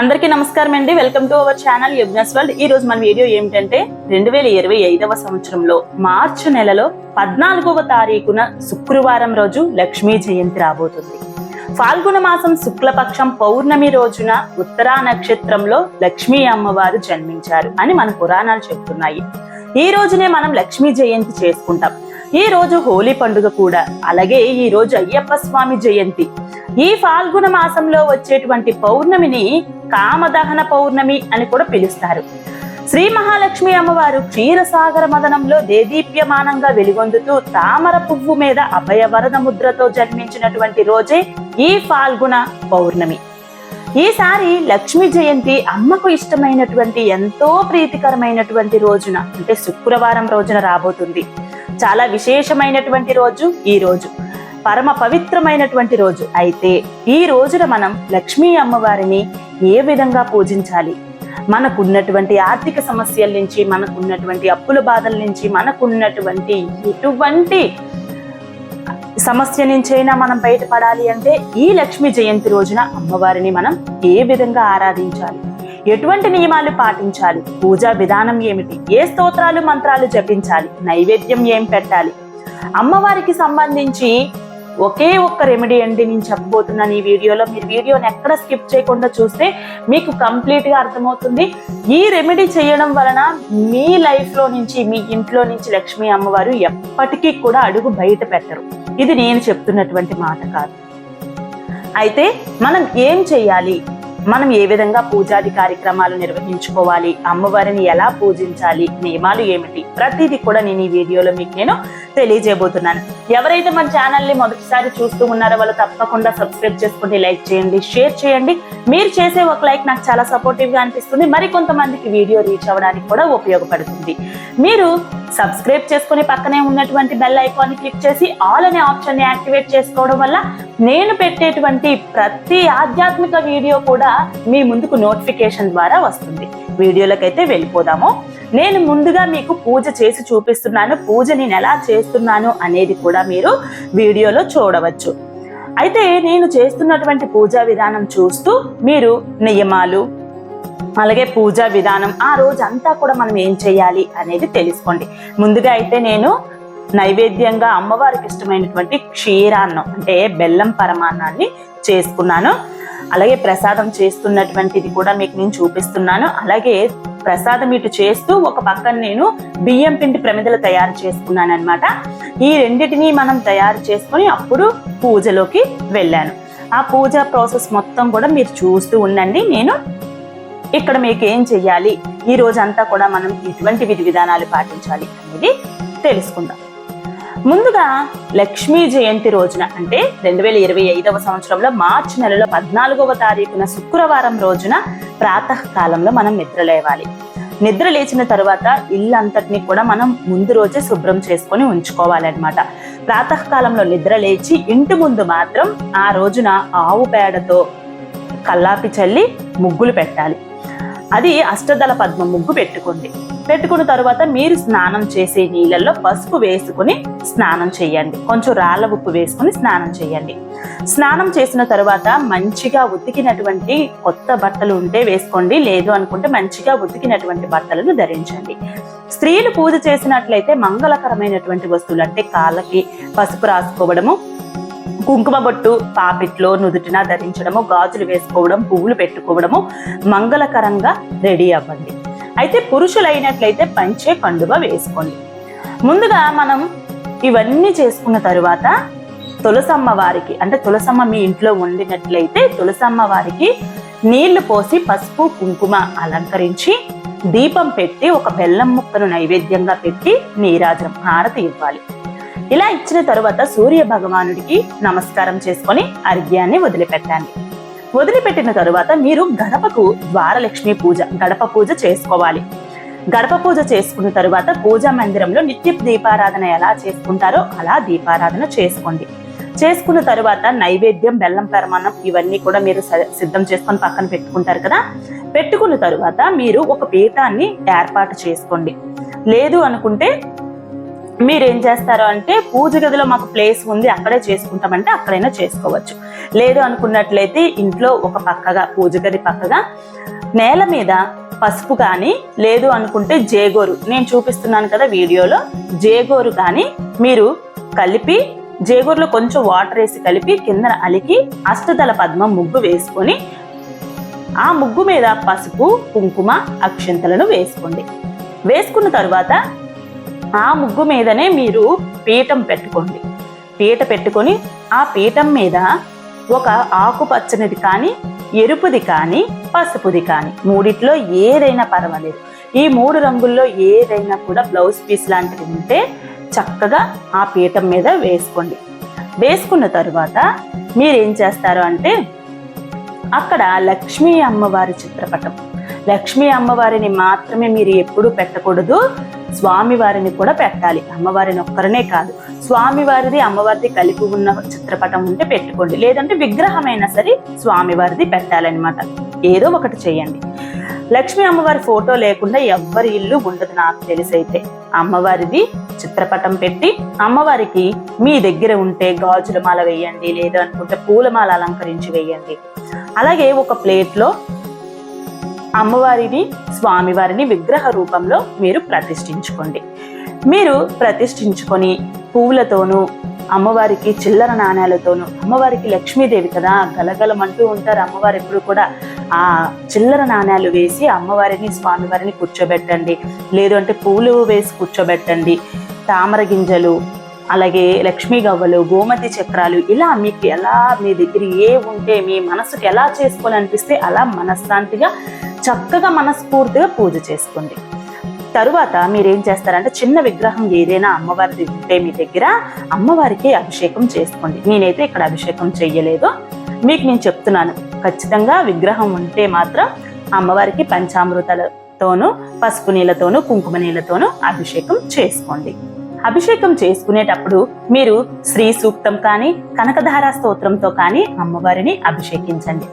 అందరికీ నమస్కారం అండి. వెల్కమ్ టు అవర్ ఛానల్ యుగ్నస్ వరల్డ్. ఈ రోజు మన వీడియో ఏమిటంటే రెండు వేల ఇరవై ఐదవ సంవత్సరంలో మార్చి నెలలో పద్నాలుగవ తారీఖున శుక్రవారం రోజు లక్ష్మీ జయంతి రాబోతుంది. ఫాల్గుణ మాసం శుక్లపక్షం పౌర్ణమి రోజున ఉత్తరా నక్షత్రంలో లక్ష్మీ అమ్మవారు జన్మించారు అని మన పురాణాలు చెప్తున్నాయి. ఈ రోజునే మనం లక్ష్మీ జయంతి చేసుకుంటాం. ఈ రోజు హోలీ పండుగ కూడా. అలాగే ఈ రోజు అయ్యప్ప స్వామి జయంతి. ఈ ఫాల్గుణ మాసంలో వచ్చేటువంటి పౌర్ణమిని కామదహన పౌర్ణమి అని కూడా పిలుస్తారు. శ్రీ మహాలక్ష్మి అమ్మవారు క్షీరసాగర మదనంలో దేదీప్యమానంగా వెలుగొందుతూ తామర పువ్వు మీద అభయవరద ముద్రతో జన్మించినటువంటి రోజే ఈ ఫాల్గుణ పౌర్ణమి. ఈసారి లక్ష్మీ జయంతి అమ్మకు ఇష్టమైనటువంటి ఎంతో ప్రీతికరమైనటువంటి రోజున అంటే శుక్రవారం రోజున రాబోతుంది. చాలా విశేషమైనటువంటి రోజు ఈ రోజు. పరమ పవిత్రమైనటువంటి రోజు. అయితే ఈ రోజున మనం లక్ష్మీ అమ్మవారిని ఏ విధంగా పూజించాలి? మనకున్నటువంటి ఆర్థిక సమస్యల నుంచి మనకున్నటువంటి అప్పుల బాధల నుంచి మనకున్నటువంటి ఎటువంటి సమస్య నుంచైనా మనం బయటపడాలి అంటే ఈ లక్ష్మీ జయంతి రోజున అమ్మవారిని మనం ఏ విధంగా ఆరాధించాలి? ఎటువంటి నియమాలు పాటించాలి? పూజా విధానం ఏమిటి? ఏ స్తోత్రాలు మంత్రాలు జపించాలి? నైవేద్యం ఏం పెట్టాలి? అమ్మవారికి సంబంధించి ఒకే ఒక్క రెమెడీ అండి నేను చెప్పబోతున్నాను ఈ వీడియోలో. మీరు వీడియోని ఎక్కడ స్కిప్ చేయకుండా చూస్తే మీకు కంప్లీట్గా అర్థమవుతుంది. ఈ రెమెడీ చేయడం వలన మీ లైఫ్లో నుంచి మీ ఇంట్లో నుంచి లక్ష్మీ అమ్మవారు ఎప్పటికీ కూడా అడుగు బయట పెట్టరు. ఇది నేను చెప్తున్నటువంటి మాట కాదు. అయితే మనం ఏం చేయాలి? మనం ఏ విధంగా పూజాది కార్యక్రమాలు నిర్వహించుకోవాలి? అమ్మవారిని ఎలా పూజించాలి? నియమాలు ఏమిటి? ప్రతిదీ కూడా నేను ఈ వీడియోలో మీకు నేను తెలియజేయబోతున్నాను. ఎవరైతే మన ఛానల్ని మొదటిసారి చూస్తూ ఉన్నారో వాళ్ళు తప్పకుండా సబ్స్క్రైబ్ చేసుకుని లైక్ చేయండి షేర్ చేయండి. మీరు చేసే ఒక లైక్ నాకు చాలా సపోర్టివ్గా అనిపిస్తుంది. మరి కొంతమందికి వీడియో రీచ్ అవ్వడానికి కూడా ఉపయోగపడుతుంది. మీరు సబ్స్క్రైబ్ చేసుకుని పక్కనే ఉన్నటువంటి బెల్ ఐకాన్ క్లిక్ చేసి ఆల్ అనే ఆప్షన్ని యాక్టివేట్ చేసుకోవడం వల్ల నేను పెట్టేటువంటి ప్రతి ఆధ్యాత్మిక వీడియో కూడా మీ ముందుకు నోటిఫికేషన్ ద్వారా వస్తుంది. వీడియోలకైతే వెళ్ళిపోదాము. నేను ముందుగా మీకు పూజ చేసి చూపిస్తున్నాను. పూజ నేను ఎలా చేస్తున్నాను అనేది కూడా మీరు వీడియోలో చూడవచ్చు. అయితే నేను చేస్తున్నటువంటి పూజా విధానం చూస్తూ మీరు నియమాలు అలాగే పూజా విధానం ఆ రోజు అంతా కూడా మనం ఏం చేయాలి అనేది తెలుసుకోండి. ముందుగా అయితే నేను నైవేద్యంగా అమ్మవారికి ఇష్టమైనటువంటి క్షీరాన్నం అంటే బెల్లం పరమాన్నాన్ని చేసుకున్నాను. అలాగే ప్రసాదం చేస్తున్నటువంటిది కూడా మీకు నేను చూపిస్తున్నాను. అలాగే ప్రసాదం ఇటు చేస్తూ ఒక పక్కన నేను బియ్యం పిండి ప్రమిదలు తయారు చేసుకున్నాను అనమాట ఈ రెండిటిని మనం తయారు చేసుకొని అప్పుడు పూజలోకి వెళ్ళాను. ఆ పూజ ప్రాసెస్ మొత్తం కూడా మీరు చూస్తూ ఉండండి. నేను ఇక్కడ మీకు ఏం చెయ్యాలి? ఈ రోజంతా కూడా మనం ఎటువంటి విధి విధానాలు పాటించాలి అనేది తెలుసుకుందాం. ముందుగా లక్ష్మీ జయంతి రోజున అంటే రెండు వేల ఇరవై ఐదవ సంవత్సరంలో మార్చి నెలలో పద్నాలుగవ తారీఖున శుక్రవారం రోజున ప్రాతకాలంలో మనం నిద్ర లేవాలి. నిద్ర లేచిన తర్వాత ఇల్లంతటిని కూడా మనం ముందు రోజే శుభ్రం చేసుకొని ఉంచుకోవాలన్నమాట. ప్రాతకాలంలో నిద్ర లేచి ఇంటి ముందు మాత్రం ఆ రోజున ఆవు పేడతో కల్లాపి చల్లి ముగ్గులు పెట్టాలి. అది అష్టదళ పద్మ ముగ్గు పెట్టుకోండి పెట్టుకున్న తర్వాత మీరు స్నానం చేసే నీళ్ళల్లో పసుపు వేసుకుని స్నానం చేయండి. కొంచెం రాళ్ళ ఉప్పు వేసుకుని స్నానం చేయండి. స్నానం చేసిన తర్వాత మంచిగా ఉతికినటువంటి కొత్త బట్టలు ఉంటే వేసుకోండి. లేదు అనుకుంటే మంచిగా ఉతికినటువంటి బట్టలను ధరించండి. స్త్రీలు పూజ చేసినట్లయితే మంగళకరమైనటువంటి వస్తువులు అంటే కాళ్ళకి పసుపు రాసుకోవడము కుంకుమ బొట్టు పాపిట్లో నుదుటిన ధరించడము గాజులు వేసుకోవడం పువ్వులు పెట్టుకోవడము మంగళకరంగా రెడీ అవ్వండి. అయితే పురుషులైనట్లయితే పంచే కండువ వేసుకోండి. ముందుగా మనం ఇవన్నీ చేసుకున్న తరువాత తులసమ్మ వారికి అంటే తులసమ్మ మీ ఇంట్లో ఉండినట్లయితే తులసమ్మ వారికి నీళ్ళు పోసి పసుపు కుంకుమ అలంకరించి దీపం పెట్టి ఒక బెల్లం ముక్కను నైవేద్యంగా పెట్టి నీరాజనం హారతి ఇవ్వాలి. ఇలా ఇచ్చిన తరువాత సూర్య భగవానుడికి నమస్కారం చేసుకొని అర్ఘ్యాన్ని వదిలిపెట్టండి. వదిలిపెట్టిన తరువాత మీరు గడపకు ద్వారలక్ష్మి పూజ గడప పూజ చేసుకోవాలి. గడప పూజ చేసుకున్న తరువాత పూజా మందిరంలో నిత్య దీపారాధన ఎలా చేసుకుంటారో అలా దీపారాధన చేసుకోండి. చేసుకున్న తరువాత నైవేద్యం బెల్లం పరమాణం ఇవన్నీ కూడా మీరు సిద్ధం చేసుకొని పక్కన పెట్టుకుంటారు కదా? పెట్టుకున్న తరువాత మీరు ఒక పీఠాన్ని ఏర్పాటు చేసుకోండి. లేదు అనుకుంటే మీరు ఏం చేస్తారు అంటే పూజ గదిలో మాకు ప్లేస్ ఉంది అక్కడే చేసుకుంటామంటే అక్కడైనా చేసుకోవచ్చు. లేదు అనుకున్నట్లయితే ఇంట్లో ఒక పక్కగా పూజ గది పక్కగా నేల మీద పసుపు కానీ లేదు అనుకుంటే జేగోరు. నేను చూపిస్తున్నాను కదా వీడియోలో జేగోరు కానీ మీరు కలిపి జేగూరులో కొంచెం వాటర్ వేసి కలిపి కింద అలికి అష్టదళ పద్మం ముగ్గు వేసుకొని ఆ ముగ్గు మీద పసుపు కుంకుమ అక్షంతలను వేసుకోండి. వేసుకున్న తర్వాత ఆ ముగ్గు మీదనే మీరు పీఠం పెట్టుకోండి. పీట పెట్టుకొని ఆ పీఠం మీద ఒక ఆకుపచ్చనిది కానీ ఎరుపుది కానీ పసుపుది కానీ మూడిట్లో ఏదైనా పర్వాలేదు. ఈ మూడు రంగుల్లో ఏదైనా కూడా బ్లౌజ్ పీస్ లాంటిది ఉంటే చక్కగా ఆ పీఠం మీద వేసుకోండి. వేసుకున్న తరువాత మీరేం చేస్తారు అంటే అక్కడ లక్ష్మీ అమ్మవారి చిత్రపటం. లక్ష్మీ అమ్మవారిని మాత్రమే మీరు ఎప్పుడూ పెట్టకూడదు. స్వామివారిని కూడా పెట్టాలి. అమ్మవారిని ఒక్కరనే కాదు. స్వామివారిది అమ్మవారిది కలిపి ఉన్న చిత్రపటం ఉంటే పెట్టుకోండి. లేదంటే విగ్రహమైనా సరే స్వామివారిది పెట్టాలన్నమాట. ఏదో ఒకటి చేయండి. లక్ష్మీ అమ్మవారి ఫోటో లేకుండా ఎవ్వరి ఇల్లు ఉండదు నాకు తెలిసైతే అమ్మవారిది చిత్రపటం పెట్టి అమ్మవారికి మీ దగ్గర ఉంటే గాజుల మాల వేయండి లేదు అనుకుంటే పూలమాల అలంకరించి వేయండి. అలాగే ఒక ప్లేట్లో అమ్మవారిని స్వామివారిని విగ్రహ రూపంలో మీరు ప్రతిష్ఠించుకోండి. మీరు ప్రతిష్ఠించుకొని పువ్వులతోనూ అమ్మవారికి చిల్లర నాణ్యాలతోనూ అమ్మవారికి లక్ష్మీదేవి కదా గలగలమంటూ ఉంటారు అమ్మవారు ఎప్పుడు కూడా ఆ చిల్లర నాణ్యాలు వేసి అమ్మవారిని స్వామివారిని కూర్చోబెట్టండి. లేదు అంటే పూలు వేసి కూర్చోబెట్టండి. తామర గింజలు అలాగే లక్ష్మీ గవ్వలు గోమతి చక్రాలు ఇలా మీకు ఎలా మీ దగ్గర ఏ ఉంటే మీ మనసుకు ఎలా చేసుకోవాలనిపిస్తే అలా మనశ్శాంతిగా చక్కగా మనస్ఫూర్తిగా పూజ చేసుకోండి. తరువాత మీరేం చేస్తారంటే చిన్న విగ్రహం ఏదైనా అమ్మవారిది ఉంటే మీ దగ్గర అమ్మవారికి అభిషేకం చేసుకోండి. నేనైతే ఇక్కడ అభిషేకం చెయ్యలేదు. మీకు నేను చెప్తున్నాను ఖచ్చితంగా విగ్రహం ఉంటే మాత్రం అమ్మవారికి పంచామృతాలతోనూ పసుపు నీళ్ళతోనూ కుంకుమ నీళ్ళతోనూ అభిషేకం చేసుకోండి. అభిషేకం చేసుకునేటప్పుడు మీరు శ్రీ సూక్తం కానీ కనకధార స్తోత్రంతో కానీ అమ్మవారిని అభిషేకించండి.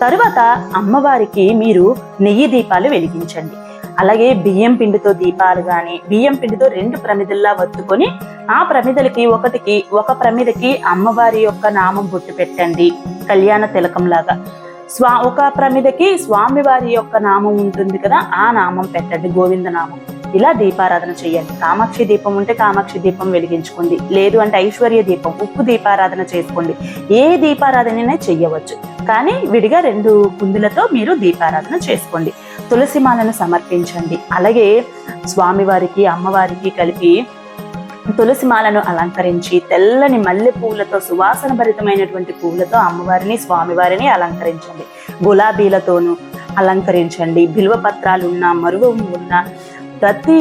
తరువాత అమ్మవారికి మీరు నెయ్యి దీపాలు వెలిగించండి. అలాగే బియ్యం పిండితో దీపాలు కానీ బియ్యం పిండితో రెండు ప్రమిదల్లా వత్తుకొని ఆ ప్రమిదలకి ఒకటికి ఒక ప్రమిదకి అమ్మవారి యొక్క నామం బొట్టు పెట్టండి. కళ్యాణ తిలకంలాగా. స్వా ఒక ప్రమిదకి స్వామివారి యొక్క నామం ఉంటుంది కదా ఆ నామం పెట్టండి గోవింద నామం. ఇలా దీపారాధన చేయండి. కామాక్షి దీపం ఉంటే కామాక్షి దీపం వెలిగించుకోండి. లేదు అంటే ఐశ్వర్య దీపం ఉప్పు దీపారాధన చేసుకోండి. ఏ దీపారాధననే చెయ్యవచ్చు. కానీ విడిగా రెండు కుందులతో మీరు దీపారాధన చేసుకోండి. తులసి మాలను సమర్పించండి. అలాగే స్వామివారికి అమ్మవారికి కలిపి తులసి మాలను అలంకరించి తెల్లని మల్లె పువ్వులతో సువాసన భరితమైనటువంటి పువ్వులతో అమ్మవారిని స్వామివారిని అలంకరించండి. గులాబీలతోనూ అలంకరించండి. బిల్వ పత్రాలు ఉన్న మరువ ఉన్న ప్రతి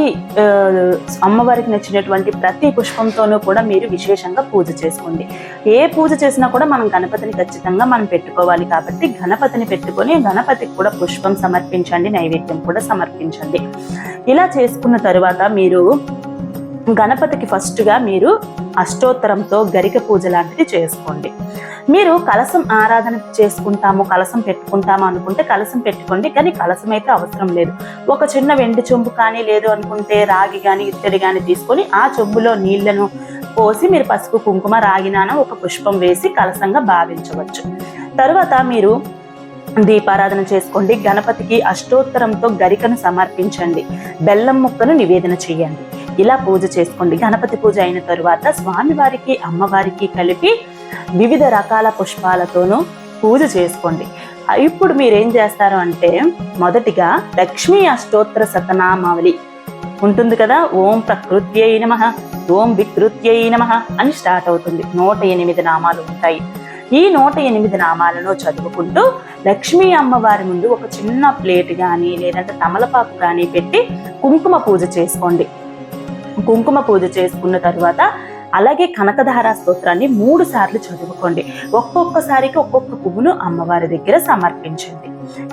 అమ్మవారికి నచ్చినటువంటి ప్రతి పుష్పంతోనూ కూడా మీరు విశేషంగా పూజ చేసుకోండి. ఏ పూజ చేసినా కూడా మనం గణపతిని ఖచ్చితంగా మనం పెట్టుకోవాలి కాబట్టి గణపతిని పెట్టుకొని గణపతికి కూడా పుష్పం సమర్పించండి నైవేద్యం కూడా సమర్పించండి. ఇలా చేసుకున్న తరువాత మీరు గణపతికి ఫస్ట్గా మీరు అష్టోత్తరంతో గరిక పూజ లాంటిది చేసుకోండి. మీరు కలసం ఆరాధన చేసుకుంటాము కలసం పెట్టుకుంటాము అనుకుంటే కలసం పెట్టుకోండి కానీ కలసం అయితే అవసరం లేదు. ఒక చిన్న వెండి చెంబు కానీ లేదు అనుకుంటే రాగి కానీ ఇత్తడి కానీ తీసుకొని ఆ చెంబులో నీళ్ళను పోసి మీరు పసుపు కుంకుమ రాగినాన ఒక పుష్పం వేసి కలసంగా భావించవచ్చు. తరువాత మీరు దీపారాధన చేసుకోండి. గణపతికి అష్టోత్తరంతో గరికను సమర్పించండి. బెల్లం ముక్కను నివేదన చేయండి. ఇలా పూజ చేసుకోండి. గణపతి పూజ అయిన తరువాత స్వామివారికి అమ్మవారికి కలిపి వివిధ రకాల పుష్పాలతోనూ పూజ చేసుకోండి. ఇప్పుడు మీరేం చేస్తారు అంటే మొదటిగా లక్ష్మీ అష్టోత్తర శతనామావళి ఉంటుంది కదా? ఓం ప్రకృత్యై నమ ఓం వికృత్యై నమ అని స్టార్ట్ అవుతుంది. నూట ఎనిమిది నామాలు ఉంటాయి. ఈ నూట ఎనిమిది నామాలను చదువుకుంటూ లక్ష్మీ అమ్మవారి ముందు ఒక చిన్న ప్లేట్ కానీ లేదంటే తమలపాకు కానీ పెట్టి కుంకుమ పూజ చేసుకోండి. కుంకుమ పూజ చేసుకున్న తర్వాత అలాగే కనకధార స్తోత్రాన్ని మూడు సార్లు చదువుకోండి. ఒక్కొక్కసారికి ఒక్కొక్క పువ్వును అమ్మవారి దగ్గర సమర్పించండి.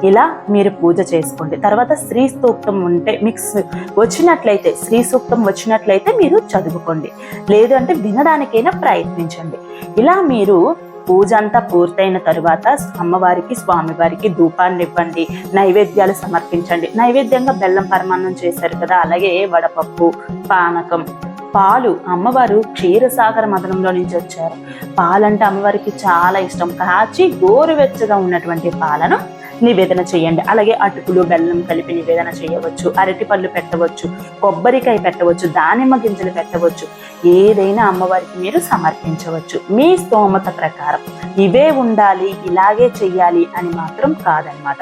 ఇలా మీరు పూజ చేసుకోండి. తర్వాత శ్రీ సూక్తం ఉంటే మిక్స్ వచ్చినట్లయితే శ్రీ సూక్తం వచ్చినట్లయితే మీరు చదువుకోండి. లేదు అంటే వినడానికైనా ప్రయత్నించండి. ఇలా మీరు పూజ అంతా పూర్తయిన తరువాత అమ్మవారికి స్వామివారికి ధూపాన్ని ఇవ్వండి నైవేద్యాలు సమర్పించండి. నైవేద్యంగా బెల్లం పరమాన్నం చేశారు కదా అలాగే వడపప్పు పానకం పాలు. అమ్మవారు క్షీరసాగర మదనంలో నుంచి వచ్చారు. పాలంటే అమ్మవారికి చాలా ఇష్టం. కాచి గోరువెచ్చగా ఉన్నటువంటి పాలను నివేదన చేయండి. అలాగే అటుకులు బెల్లం కలిపి నివేదన చేయవచ్చు. అరటి పళ్ళు పెట్టవచ్చు. కొబ్బరికాయ పెట్టవచ్చు. దానిమ్మ గింజలు పెట్టవచ్చు. ఏదైనా అమ్మవారికి మీరు సమర్పించవచ్చు. మీ స్తోమత ప్రకారం ఇవే ఉండాలి ఇలాగే చెయ్యాలి అని మాత్రం కాదనమాట.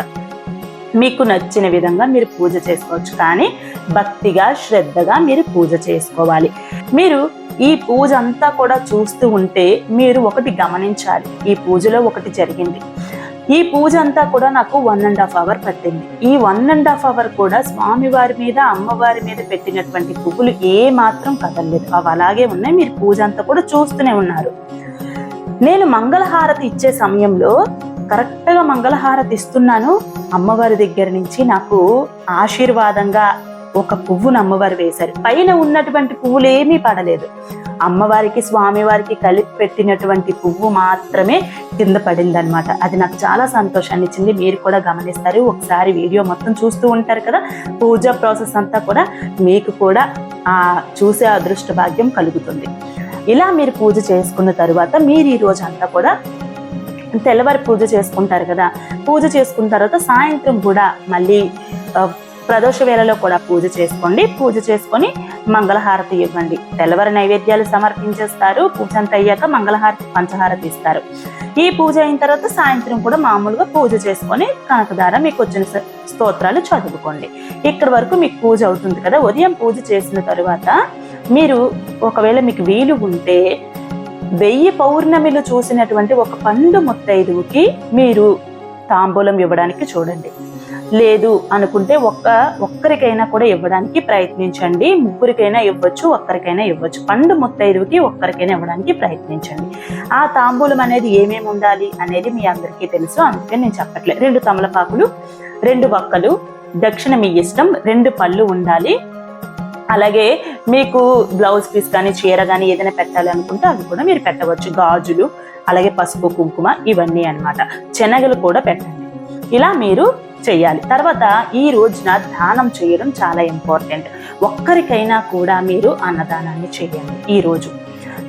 మీకు నచ్చిన విధంగా మీరు పూజ చేసుకోవచ్చు. కానీ భక్తిగా శ్రద్ధగా మీరు పూజ చేసుకోవాలి. మీరు ఈ పూజ అంతా కూడా చూస్తూ ఉంటే మీరు ఒకటి గమనించాలి. ఈ పూజలో ఒకటి జరిగింది. ఈ పూజ అంతా కూడా నాకు వన్ అండ్ హాఫ్ అవర్ పట్టింది. ఈ వన్ అండ్ హాఫ్ అవర్ కూడా స్వామివారి మీద అమ్మవారి మీద పెట్టినటువంటి పువ్వులు ఏ మాత్రం కదలలేదు. అవి అలాగే ఉన్నాయి. మీరు పూజ అంతా కూడా చూస్తూనే ఉన్నారు. నేను మంగళహారతి ఇచ్చే సమయంలో కరెక్ట్గా మంగళహారతి ఇస్తున్నాను. అమ్మవారి దగ్గర నుంచి నాకు ఆశీర్వాదంగా ఒక పువ్వును అమ్మవారు వేశారు. పైన ఉన్నటువంటి పువ్వులేమీ పడలేదు. అమ్మవారికి స్వామివారికి కలిపి పెట్టినటువంటి పువ్వు మాత్రమే కింద పడిందనమాట అది నాకు చాలా సంతోషాన్ని ఇచ్చింది మీరు కూడా గమనిస్తారు. ఒకసారి వీడియో మొత్తం చూస్తూ ఉంటారు కదా. పూజ ప్రాసెస్ అంతా కూడా మీకు కూడా ఆ చూసే అదృష్ట భాగ్యం కలుగుతుంది. ఇలా మీరు పూజ చేసుకున్న తర్వాత మీరు ఈ అంతా కూడా తెల్లవారి పూజ చేసుకుంటారు కదా. పూజ చేసుకున్న తర్వాత సాయంత్రం కూడా మళ్ళీ ప్రదోష వేళలో కూడా పూజ చేసుకోండి. పూజ చేసుకొని మంగళహారతి ఇవ్వండి. తెల్లవారి నైవేద్యాలు సమర్పించేస్తారు. పూజ అంత అయ్యాక మంగళహారతి పంచహారతి ఇస్తారు. ఈ పూజ అయిన తర్వాత సాయంత్రం కూడా మామూలుగా పూజ చేసుకొని కనకదార మీకు వచ్చిన స్తోత్రాలు చదువుకోండి. ఇక్కడ వరకు మీకు పూజ అవుతుంది కదా. ఉదయం పూజ చేసిన తర్వాత మీరు ఒకవేళ మీకు వీలు ఉంటే వెయ్యి పౌర్ణమిలు చూసినటువంటి ఒక పండు ముత్తైదువుకి మీరు తాంబూలం ఇవ్వడానికి చూడండి. లేదు అనుకుంటే ఒక్క ఒక్కరికైనా కూడా ఇవ్వడానికి ప్రయత్నించండి. ముగ్గురికైనా ఇవ్వచ్చు ఒక్కరికైనా ఇవ్వచ్చు. పండు ముత్తైదువుకి ఒక్కరికైనా ఇవ్వడానికి ప్రయత్నించండి. ఆ తాంబూలం అనేది ఏమేమి ఉండాలి అనేది మీ అందరికీ తెలుసు. అందుకే నేను చెప్పట్లేదు రెండు తమలపాకులు రెండు వక్కలు దక్షిణ మీ ఇష్టం రెండు పళ్ళు ఉండాలి. అలాగే మీకు బ్లౌజ్ పీస్ కానీ చీర కానీ ఏదైనా పెట్టాలి అనుకుంటే అవి కూడా మీరు పెట్టవచ్చు. గాజులు అలాగే పసుపు కుంకుమ ఇవన్నీ అన్నమాట. శనగలు కూడా పెట్టండి. ఇలా మీరు చేయాలి. తర్వాత ఈ రోజున దానం చేయడం చాలా ఇంపార్టెంట్. ఒక్కరికైనా కూడా మీరు అన్నదానాన్ని చేయండి ఈ రోజు.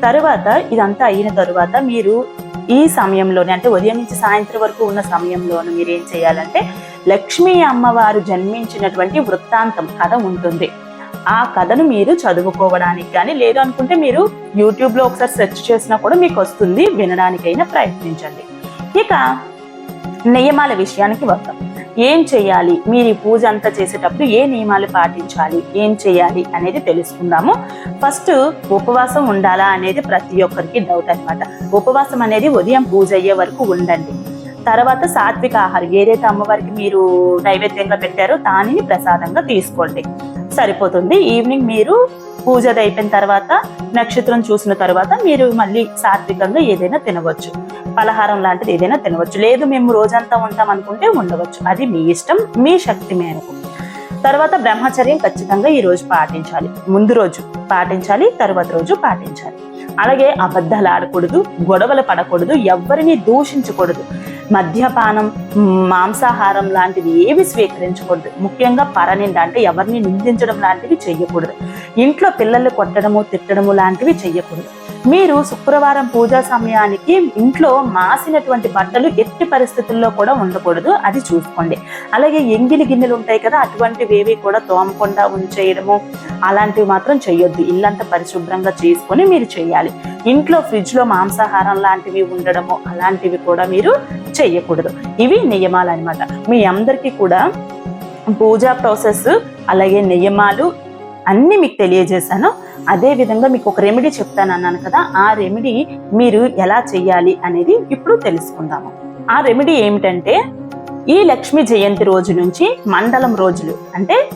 తర్వాత ఇదంతా అయిన తర్వాత మీరు ఈ సమయంలోనే అంటే ఉదయం నుంచి సాయంత్రం వరకు ఉన్న సమయంలోనూ మీరు ఏం చేయాలంటే లక్ష్మీ అమ్మవారు జన్మించినటువంటి వృత్తాంతం కథ ఉంటుంది. ఆ కథను మీరు చదువుకోవడానికి కానీ లేదు అనుకుంటే మీరు యూట్యూబ్లో ఒకసారి సెర్చ్ చేసినా కూడా మీకు వస్తుంది వినడానికైనా ప్రయత్నించండి. ఇక నియమాల విషయానికి వద్దాం. ఏం చేయాలి? మీరు ఈ పూజ అంతా చేసేటప్పుడు ఏ నియమాలు పాటించాలి? ఏం చేయాలి? అనేది తెలుసుకుందాము. ఫస్ట్ ఉపవాసం ఉండాలా అనేది ప్రతి ఒక్కరికి డౌట్ అనమాట ఉపవాసం అనేది ఉదయం పూజ అయ్యే వరకు ఉండండి. తర్వాత సాత్విక ఆహారం ఏదైతే అమ్మవారికి మీరు నైవేద్యంగా పెట్టారో దానిని ప్రసాదంగా తీసుకోండి. సరిపోతుంది. ఈవినింగ్ మీరు పూజది అయిపోయిన తర్వాత నక్షత్రం చూసిన తర్వాత మీరు మళ్ళీ సాత్వికంగా ఏదైనా తినవచ్చు. పలహారం లాంటిది ఏదైనా తినవచ్చు. లేదు మేము రోజంతా ఉంటాం అనుకుంటే ఉండవచ్చు. అది మీ ఇష్టం మీ శక్తి మేరకు. తర్వాత బ్రహ్మచర్యం ఖచ్చితంగా ఈ రోజు పాటించాలి. ముందు రోజు పాటించాలి తర్వాత రోజు పాటించాలి. అలాగే అబద్ధాలు ఆడకూడదు గొడవలు పడకూడదు ఎవరిని దూషించకూడదు. మద్యపానం మాంసాహారం లాంటివి ఏవి స్వీకరించకూడదు. ముఖ్యంగా పరనింద అంటే ఎవరిని నిందించడం లాంటివి చేయకూడదు. ఇంట్లో పిల్లల్ని కొట్టడము తిట్టడము లాంటివి చేయకూడదు. మీరు శుక్రవారం పూజా సమయానికి ఇంట్లో మాసినటువంటి బట్టలు ఎట్టి పరిస్థితుల్లో కూడా ఉండకూడదు. అది చూసుకోండి. అలాగే ఎంగిలి గిన్నెలు ఉంటాయి కదా అటువంటివి ఏవి కూడా తోమకుండా ఉంచేయడము అలాంటివి మాత్రం చేయొద్దు ఇల్లంతా పరిశుభ్రంగా చేసుకొని మీరు చేయాలి. ఇంట్లో ఫ్రిడ్జ్లో మాంసాహారం లాంటివి ఉండడము అలాంటివి కూడా మీరు చేయకూడదు ఇవి నియమాలు అన్నమాట మీ అందరికీ కూడా పూజా ప్రాసెస్ అలాగే నియమాలు అన్నీ మీకు తెలియజేశాను. అదే విధంగా మీకు ఒక రెమెడీ చెప్తాను అన్నాను కదా ఆ రెమెడీ మీరు ఎలా చెయ్యాలి అనేది ఇప్పుడు తెలుసుకుందాము. ఆ రెమెడీ ఏమిటంటే ఈ లక్ష్మీ జయంతి రోజు నుంచి మండలం రోజులు అంటే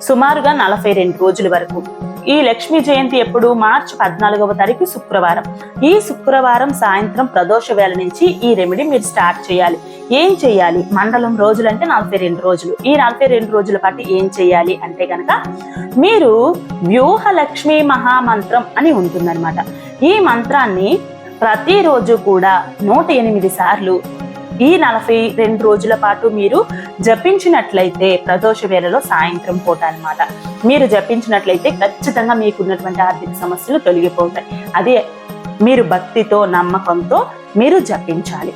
సుమారుగా నలభై రెండు రోజుల వరకు ఈ లక్ష్మీ జయంతి ఎప్పుడు? మార్చి పద్నాలుగవ తారీఖు శుక్రవారం. ఈ శుక్రవారం సాయంత్రం ప్రదోష వేళ నుంచి ఈ రెమెడీ మీరు స్టార్ట్ చేయాలి. ఏం చేయాలి? మండలం రోజులు అంటే నలభై రెండు రోజులు. ఈ నలభై రెండు రోజుల పాటు ఏం చేయాలి అంటే కనుక మీరు వ్యూహ లక్ష్మీ మహామంత్రం అని ఉంటుందన్నమాట. ఈ మంత్రాన్ని ప్రతిరోజు కూడా నూట ఎనిమిది సార్లు ఈ నలభై రెండు రోజుల పాటు మీరు జపించినట్లయితే ప్రదోష వేళలో సాయంత్రం పూట అన్నమాట. మీరు జపించినట్లయితే ఖచ్చితంగా మీకున్నటువంటి ఆర్థిక సమస్యలు తొలగిపోతాయి. అదే మీరు భక్తితో నమ్మకంతో మీరు జపించాలి.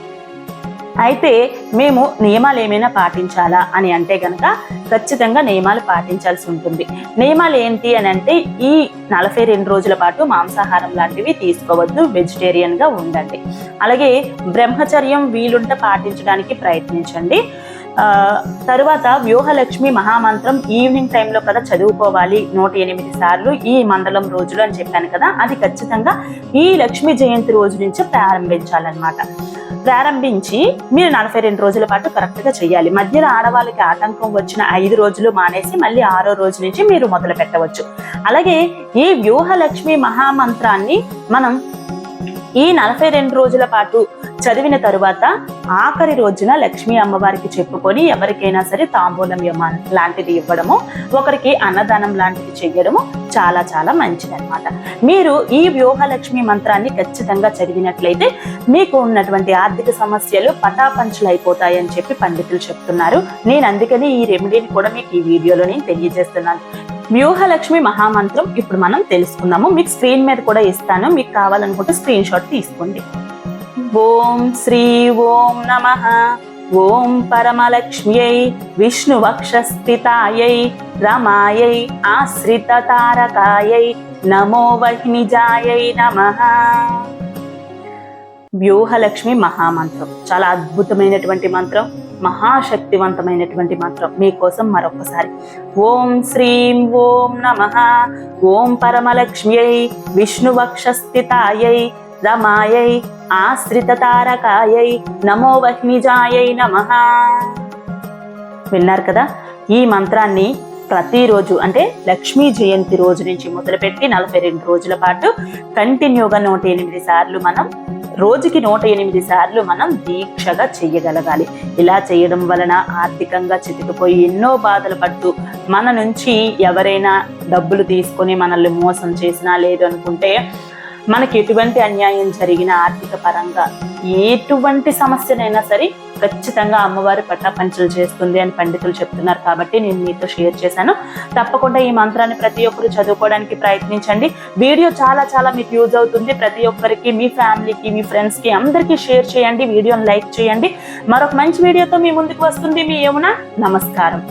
అయితే మేము నియమాలు ఏమైనా పాటించాలా అని అంటే కనుక ఖచ్చితంగా నియమాలు పాటించాల్సి ఉంటుంది. నియమాలు ఏంటి అని అంటే ఈ నలభై రెండు రోజుల పాటు మాంసాహారం లాంటివి తీసుకోవద్దు వెజిటేరియన్గా ఉండండి. అలాగే బ్రహ్మచర్యం వీలుంటే పాటించడానికి ప్రయత్నించండి. తరువాత వ్యూహలక్ష్మి మహామంత్రం ఈవినింగ్ టైంలో కదా చదువుకోవాలి నూట ఎనిమిది సార్లు ఈ మండలం రోజులు అని చెప్పాను కదా అది ఖచ్చితంగా ఈ లక్ష్మీ జయంతి రోజు నుంచి ప్రారంభించాలన్నమాట. ప్రారంభించి మీరు నలభై రెండు రోజుల పాటు కరెక్ట్గా చేయాలి. మధ్యలో ఆడవాళ్ళకి ఆటంకం వచ్చిన ఐదు రోజులు మానేసి మళ్ళీ ఆరో రోజు నుంచి మీరు మొదలు పెట్టవచ్చు అలాగే ఈ వ్యూహలక్ష్మి మహామంత్రాన్ని మనం ఈ నలభై రెండు రోజుల పాటు చదివిన తరువాత ఆఖరి రోజున లక్ష్మీ అమ్మవారికి చెప్పుకొని ఎవరికైనా సరే తాంబూలం లాంటిది ఇవ్వడము ఒకరికి అన్నదానం లాంటిది చెయ్యడము చాలా చాలా మంచిదన్నమాట. మీరు ఈ వ్యూహలక్ష్మి మంత్రాన్ని ఖచ్చితంగా చదివినట్లయితే మీకు ఉన్నటువంటి ఆర్థిక సమస్యలు పటాపంచులు అయిపోతాయని చెప్పి పండితులు చెప్తున్నారు. నేను అందుకని ఈ రెమెడీని కూడా మీకు ఈ వీడియోలో నేను తెలియజేస్తున్నాను. వ్యూహలక్ష్మి మహామంత్రం ఇప్పుడు మనం తెలుసుకుందాము. మీకు స్క్రీన్ మీద కూడా ఇస్తాను. మీకు కావాలనుకుంటే స్క్రీన్ షాట్ తీసుకోండి. ఓం శ్రీ ఓం నమ. ఓం పరమలక్ష్మ్యై విష్ణువక్షస్థితాయై రమాయై ఆశ్రిత తారకాయై నమో వహ్నిజాయై నమ. వ్యూహలక్ష్మి మహామంత్రం. చాలా అద్భుతమైనటువంటి మంత్రం. మహాశక్తివంతమైనటువంటి మంత్రం మీకోసం మరొకసారి ఓం శ్రీం ఓం నమ. ఓం పరమలక్ష్మ్యై విష్ణువక్షస్థితాయై రమాయై ఆశ్రిత తారకాయై నమో వహ్నిజాయై నమ. విన్నారు కదా? ఈ మంత్రాన్ని ప్రతిరోజు అంటే లక్ష్మీ జయంతి రోజు నుంచి మొదలుపెట్టి నలభై రెండు రోజుల పాటు కంటిన్యూగా నూట ఎనిమిది సార్లు మనం రోజుకి నూట ఎనిమిది సార్లు మనం దీక్షగా చేయగలగాలి ఇలా చేయడం వలన ఆర్థికంగా చితికిపోయి ఎన్నో బాధలు పడుతూ మన నుంచి ఎవరైనా డబ్బులు తీసుకొని మనల్ని మోసం చేసినా లేదు అనుకుంటే మనకి ఎటువంటి అన్యాయం జరిగిన ఆర్థిక పరంగా ఎటువంటి సమస్యనైనా సరే ఖచ్చితంగా అమ్మవారి పట్టాపంచలు చేస్తుంది అని పండితులు చెప్తున్నారు కాబట్టి నేను మీతో షేర్ చేశాను. తప్పకుండా ఈ మంత్రాన్ని ప్రతి ఒక్కరు చదువుకోవడానికి ప్రయత్నించండి. వీడియో చాలా చాలా మీకు యూజ్ అవుతుంది. ప్రతి ఒక్కరికి మీ ఫ్యామిలీకి మీ ఫ్రెండ్స్కి అందరికీ షేర్ చేయండి. వీడియోని లైక్ చేయండి. మరొక మంచి వీడియోతో మీ ముందుకు వస్తుంది. మీ యమున నమస్కారం.